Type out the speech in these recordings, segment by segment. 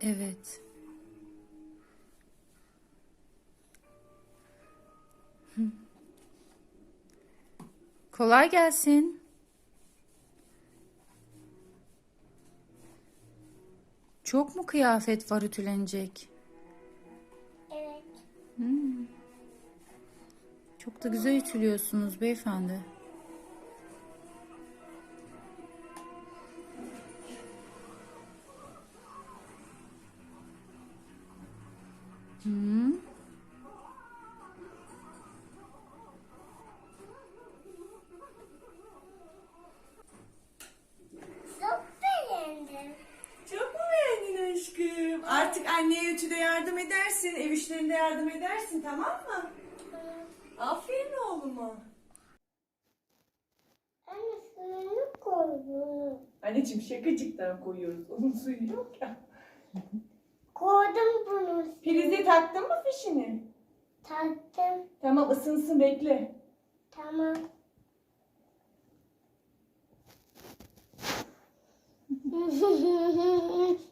Evet. Kolay gelsin. Çok mu kıyafet var ütülenecek? Evet. Çok da güzel ütülüyorsunuz beyefendi. Yardım edersin, ev işlerinde yardım edersin tamam mı? Aferin oğluma. Anne suyunu koydum. Anneciğim şakacıktan koyuyoruz. Onun suyu yok ya. Koydum bunu. Prize taktın mı fişini? Taktım. Tamam ısınsın bekle. Tamam.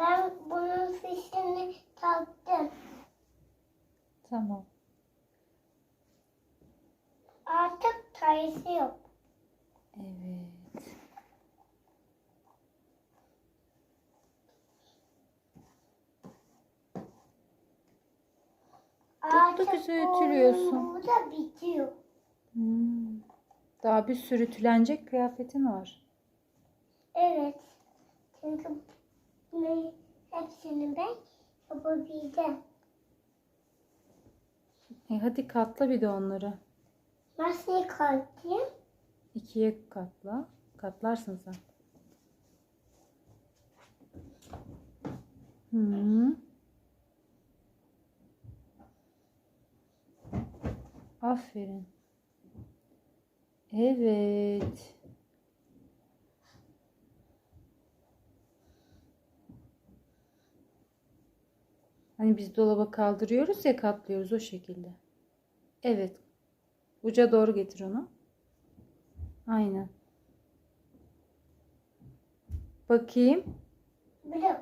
Ben bunun fişini taktım. Tamam. Artık sayısı yok. Evet. Artık güzel oyun ütülüyorsun. Burada bitiyor. Hmm. Daha bir sürü ütülenecek kıyafetin var. Evet. Çünkü ne, hepsini ben yapabileceğim. E hadi katla bir de onları. Nasıl kalkayım? İkiye katla. Katlarsın sen. Hı. Aferin. Evet. Hani biz dolaba kaldırıyoruz ya katlıyoruz o şekilde. Evet. Uca doğru getir onu. Aynen. Bakayım. Biliyorum.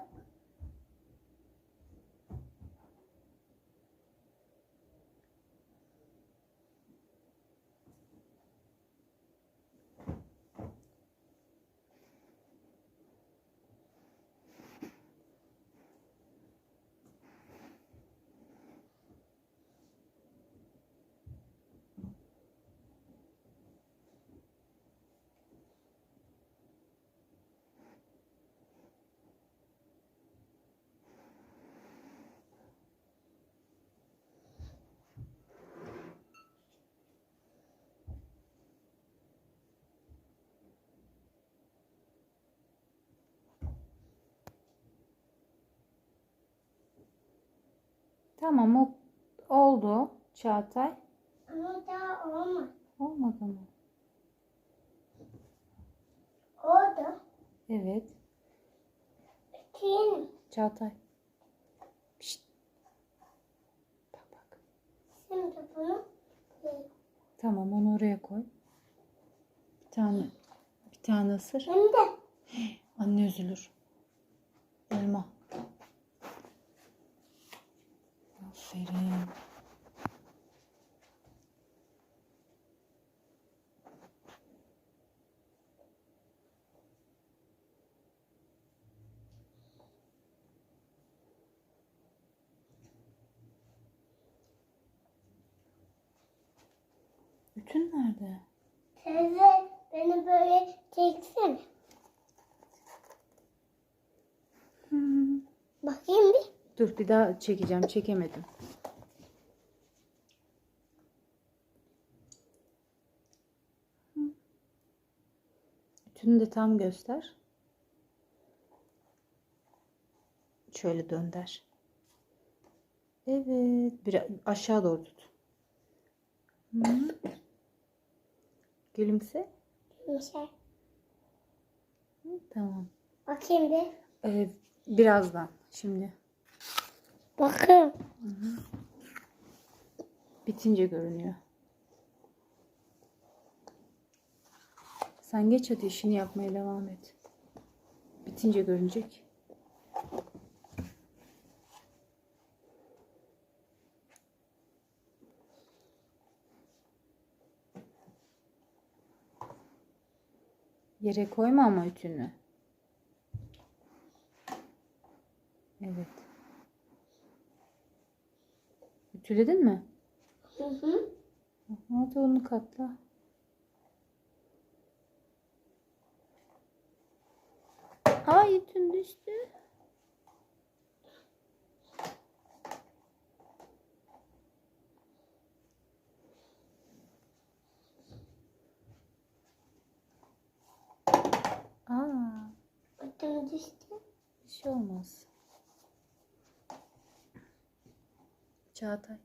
Tamam o oldu Çağatay. Ama daha olmadı. Olmadı mı? Orada Evet. kim? Çağatay. Pişt. Bak bak. Şimdi bunu. Tamam onu oraya koy. Bir tane bir tane ısır. Şimdi Anne üzülür. Elma. Aferin. Bütün nerede? teyze beni böyle çeksene. Bakayım bir. Dur bir daha çekeceğim. Çekemedim. Bütünü de tam göster. Şöyle dönder. Evet. Biraz aşağı doğru tut. Hı. Gülümse. Hı, Tamam. Bakayım bir. Ee, birazdan. Şimdi Bakın. bitince görünüyor. Sen geç hadi işini yapmaya devam et. Bitince görünecek. Yere koyma ama ütünü. Evet. Ütüledin mi? Hı hı. Hadi onu katla. Ay ütün düştü. Aa, Ötüm düştü. bir şey olmaz. Çağatay.